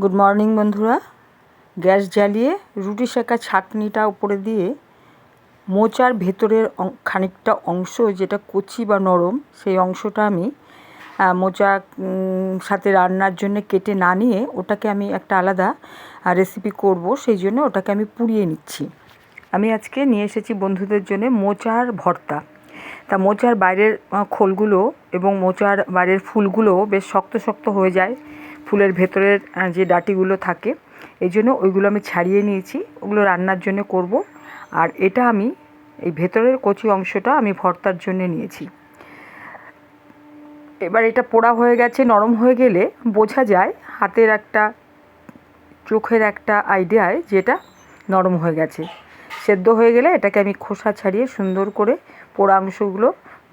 Good morning বন্ধুরা। Gas জ্বালিয়ে রুটি শেখা ছাঁকনিটা উপরে দিয়ে মোচার ভেতরের খানিকটা অংশ, যেটা কচি বা নরম, সেই অংশটা আমি মোচা সাথে রান্নার জন্য কেটে না নিয়ে ওটাকে আমি একটা আলাদা রেসিপি করব। সেই জন্য ওটাকে আমি পুড়িয়ে নিচ্ছি। আমি আজকে নিয়ে এসেছি বন্ধুদের জন্য মোচার ভর্তা। তা মোচার বাইরের খোলগুলো এবং মোচার বাইরের ফুলগুলো বেশ শক্ত শক্ত হয়ে যায়। ফুলের ভেতরের যে ডাটিগুলো থাকে, এই জন্য ওইগুলো আমি ছাড়িয়ে নিয়েছি। ওগুলো রান্নার জন্য করব। আর এটা আমি এই ভেতরের কচি অংশটা আমি ভর্তার জন্য নিয়েছি। এবার এটা পোড়া হয়ে গেছে, নরম হয়ে গেলে বোঝা যায় হাতের একটা, চোখের একটা আইডিয়ায় যেটা নরম হয়ে গেছে। সেদ্ধ হয়ে গেলে এটাকে আমি খোসা ছাড়িয়ে সুন্দর করে পোড়া অংশগুলো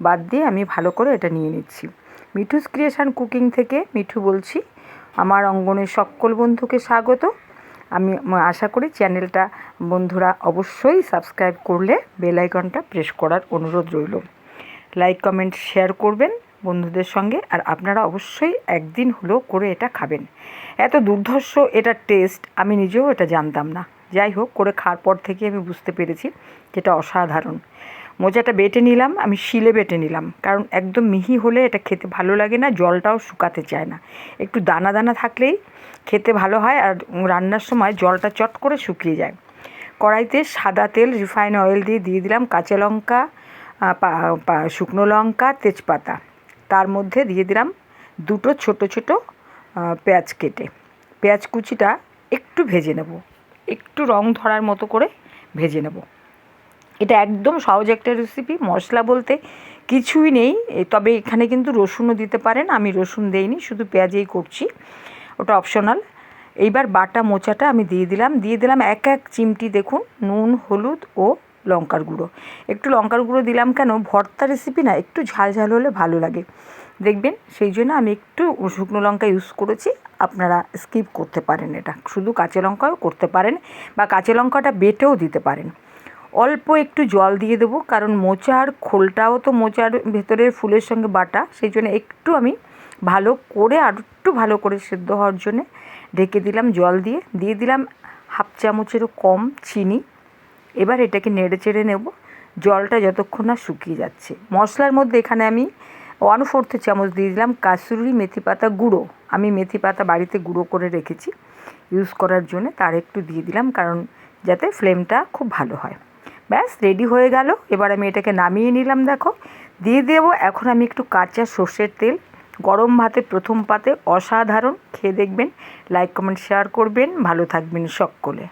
বাদ দিয়ে আমি ভালো করে এটা নিয়ে নিচ্ছি। মিঠুস ক্রিয়েশন কুকিং থেকে মিঠু বলছি। আমার অঙ্গনের সকল বন্ধুকে স্বাগত। আমি আশা করি চ্যানেলটা বন্ধুরা অবশ্যই সাবস্ক্রাইব করলে বেল আইকনটা প্রেস করার অনুরোধ রইল। লাইক, কমেন্ট, শেয়ার করবেন বন্ধুদের সঙ্গে আর আপনারা অবশ্যই একদিন হলেও করে এটা খাবেন। এত দুর্ধর্ষ এটা টেস্ট, আমি নিজেও এটা জানতাম না। যাই হোক, করে খাওয়ার পর থেকে আমি বুঝতে পেরেছি যেটা অসাধারণ। মোজাটা বেটে নিলাম, আমি শিলে বেটে নিলাম। কারণ একদম মিহি হলে এটা খেতে ভালো লাগে না, জলটাও শুকাতে চায় না। একটু দানা দানা থাকলেই খেতে ভালো হয় আর রান্নার সময় জলটা চট করে শুকিয়ে যায়। কড়াইতে সাদা তেল, রিফাইন অয়েল দিয়ে দিয়ে দিলাম, কাঁচা লঙ্কা শুকনো লঙ্কা, তেজপাতা। তার মধ্যে দিয়ে দিলাম দুটো ছোট ছোট পেঁয়াজ কেটে। পেঁয়াজ কুচিটা একটু ভেজে নেব। একটু রং ধরার মতো করে ভেজে নেব। এটা একদম সহজ একটা রেসিপি মশলা বলতে কিছুই নেই তবে এখানে কিন্তু রসুনও দিতে পারেন, আমি রসুন দেইনি, শুধু পেঁয়াজেই করছি, ওটা অপশনাল এইবার বাটা মোচাটা আমি দিয়ে দিলাম দিয়ে দিলাম এক এক চিমটি দেখুন, নুন, হলুদ ও লঙ্কার গুঁড়ো। একটু লঙ্কার গুঁড়ো দিলাম কেন, ভর্তা রেসিপি না, একটু ঝাল ঝাল হলে ভালো লাগে। দেখবেন, সেই জন্য আমি একটু শুকনো লঙ্কা ইউজ করেছি, আপনারা স্কিপ করতে পারেন এটা। শুধু কাঁচা লঙ্কাও করতে পারেন, বা কাঁচা লঙ্কাটা বেটেও দিতে পারেন। অল্প একটু জল দিয়ে দেবো, কারণ মোচার খোলটাও তো মোচার ভেতরের ফুলের সঙ্গে বাটা, সেই জন্য একটু আমি ভালো করে, আর একটু ভালো করে সেদ্ধ হওয়ার জন্য ঢেকে দিলাম জল দিয়ে দিয়ে দিলাম হাফ চামচেরও কম চিনি। এবার এটাকে নেড়ে চেড়ে নেব, জলটা যতক্ষণ না শুকিয়ে যাচ্ছে। মশলার মধ্যে এখানে আমি ওয়ান ফোর্থ চামচ দিয়ে দিলাম কাসুরি মেথি পাতা গুঁড়ো। আমি মেথি পাতা বাড়িতে গুঁড়ো করে রেখেছি ইউজ করার জন্য তার একটু দিয়ে দিলাম, কারণ যাতে ফ্লেমটা খুব ভালো হয়। ব্যাস রেডি হয়ে গেল। এবার আমি এটাকে নামিয়ে নিলাম, দেখো। দিয়ে দেবো এখন আমি একটু কাঁচা সর্ষের তেল। গরম ভাতে প্রথম পাতে অসাধারণ। খেয়ে দেখবেন লাইক কমেন্ট শেয়ার করবেন। ভালো থাকবেন সকলে।